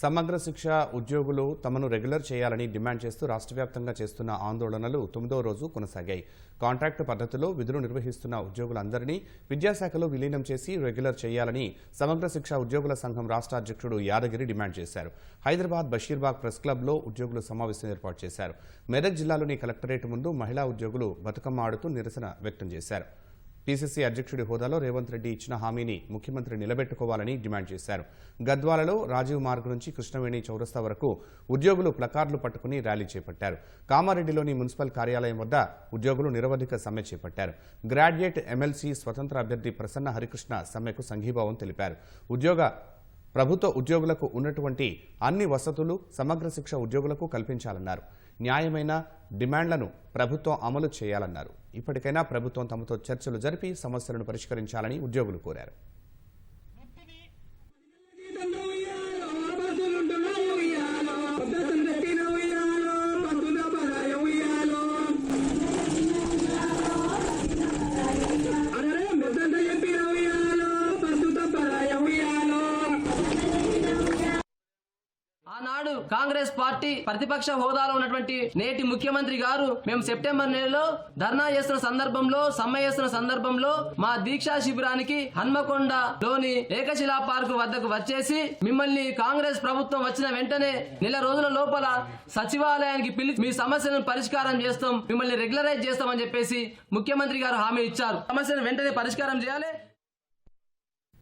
సమగ్ర శిక్ష ఉద్యోగులు తమను రెగ్యులర్ చేయాలని డిమాండ్ చేస్తూ రాష్ట్ర వ్యాప్తంగా చేస్తున్న ఆందోళనలు తొమ్మిదో రోజు కొనసాగాయి. కాంట్రాక్టు పద్ధతిలో విధులు నిర్వహిస్తున్న ఉద్యోగులందరినీ విద్యాశాఖలో విలీనం చేసి రెగ్యులర్ చేయాలని సమగ్ర శిక్ష ఉద్యోగుల సంఘం రాష్ట్ర అధ్యక్షుడు యాదగిరి డిమాండ్ చేశారు. హైదరాబాద్ బషీర్బాగ్ ప్రెస్ క్లబ్లో ఉద్యోగులు సమావేశం ఏర్పాటు చేశారు. మెదక్ జిల్లాలోని కలెక్టరేట్ ముందు మహిళా ఉద్యోగులు బతుకమ్మ ఆడుతూ నిరసన వ్యక్తం చేశారు. పీసీసీ అధ్యక్షుడి హోదాలో రేవంత్ రెడ్డి ఇచ్చిన హామీని ముఖ్యమంత్రి నిలబెట్టుకోవాలని డిమాండ్ చేశారు. గద్వాలలో రాజీవ్ మార్గ్ నుంచి కృష్ణవేణి చౌరస్తా వరకు ఉద్యోగులు ప్లకార్డులు పట్టుకుని ర్యాలీ చేపట్టారు. కామారెడ్డిలోని మున్సిపల్ కార్యాలయం వద్ద ఉద్యోగులు నిరవధిక సమ్మె చేపట్టారు. గ్రాడ్యుయేట్ ఎమ్మెల్సీ స్వతంత్ర అభ్యర్థి ప్రసన్న హరికృష్ణ సమ్మెకు సంఘీభావం తెలిపారు. ఉద్యోగ ప్రభుత్వ ఉద్యోగులకు ఉన్నటువంటి అన్ని వసతులు సమగ్ర శిక్ష ఉద్యోగులకు కల్పించాలన్నారు. న్యాయమైన డిమాండ్లను ప్రభుత్వం అమలు చేయాలన్నారు. ఇప్పటికైనా ప్రభుత్వం తమతో చర్చలు జరిపి సమస్యలను పరిష్కరించాలని ఉద్యోగులు కోరారు. ఆనాడు కాంగ్రెస్ పార్టీ ప్రతిపక్ష హోదాలో ఉన్నటువంటి నేటి ముఖ్యమంత్రి గారు మేము సెప్టెంబర్ నెలలో ధర్నా చేస్తున్న సందర్భంలో సమ్మె చేస్తున్న సందర్భంలో మా దీక్షా శిబిరానికి హన్మకొండలోని ఏకశిలా పార్క్ వద్దకు వచ్చేసి మిమ్మల్ని కాంగ్రెస్ ప్రభుత్వం వచ్చిన వెంటనే నెల రోజుల లోపల సచివాలయానికి పిలిచి మీ సమస్యలను పరిష్కారం చేస్తాం మిమ్మల్ని రెగ్యులరైజ్ చేస్తామని చెప్పేసి ముఖ్యమంత్రి గారు హామీ ఇచ్చారు. సమస్యను వెంటనే పరిష్కారం చేయాలి.